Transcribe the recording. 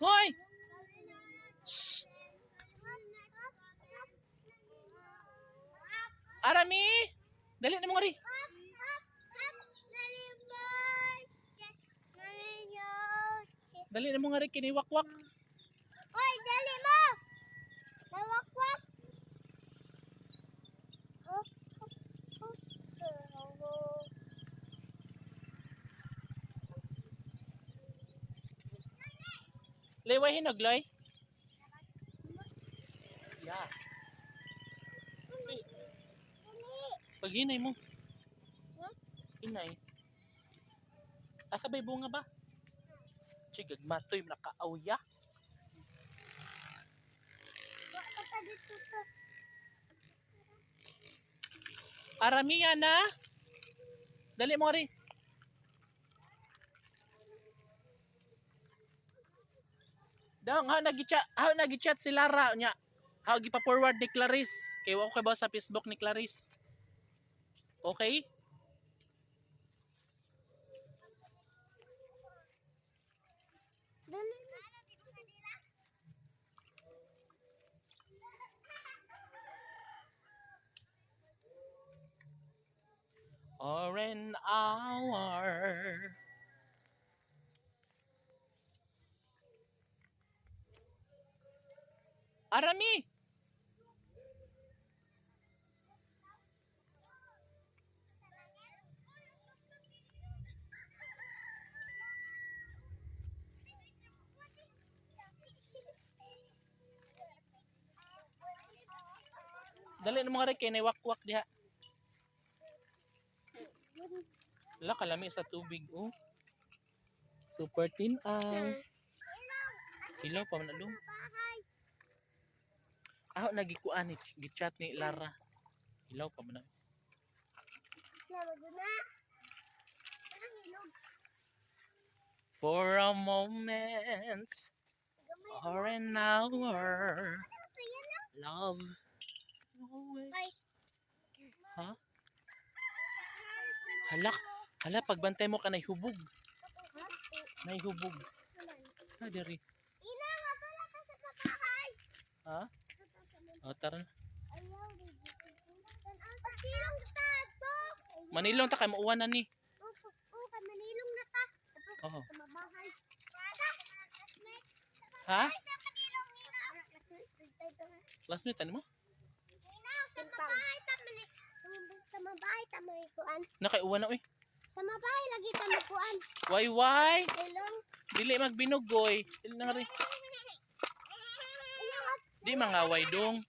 Hoy! Shh! Arami! Dali na mo nga ri. Dali na mo nga ri kiniwakwak. Hoy, dali mo! Nawakwak! Hop, hop, hop. Liway hinog, Loy. Yeah. Pag hinay mo. Huh? Hinay. Asa ba'y bunga ba? Chigag matoy nakaawya. Bakit ka dito to? Arami yan na. Dali mo rin. Dang, ha nagichat, ha nagichat si Lara nya. Ha gipa forward ni Clarice. Kay wa ko kay ba sa Facebook ni Clarice. Okay? Dali. Or an hour. Arami! Dali na mga kay naiwakwak diha. Wala kalami sa tubig oh. Super tinaw. Ilaw pa man along. Ako nagikuan ni gichat ni Lara. Ilaw pa man. Na. For a moment or an hour, na. love always. Ha? Hala, hala pagbantay mo ka hubog. Nahihubog. Ha, diri. Ina, nga pala ka sa bahay. Ha? O, tara na. Pagsilong ta to. Manilong ta kay mauwan na ni. Oh, oh, kay manilong na ta. Oo. Ha? Classmate ano mo? Nina, sa mabahay ta may kuan. Nakaiuwan na uy. Sa mabahay lagi ta may kuan. Why why? Ilong. Dili magbinugoy. Dili na rin. Di mangaway dong.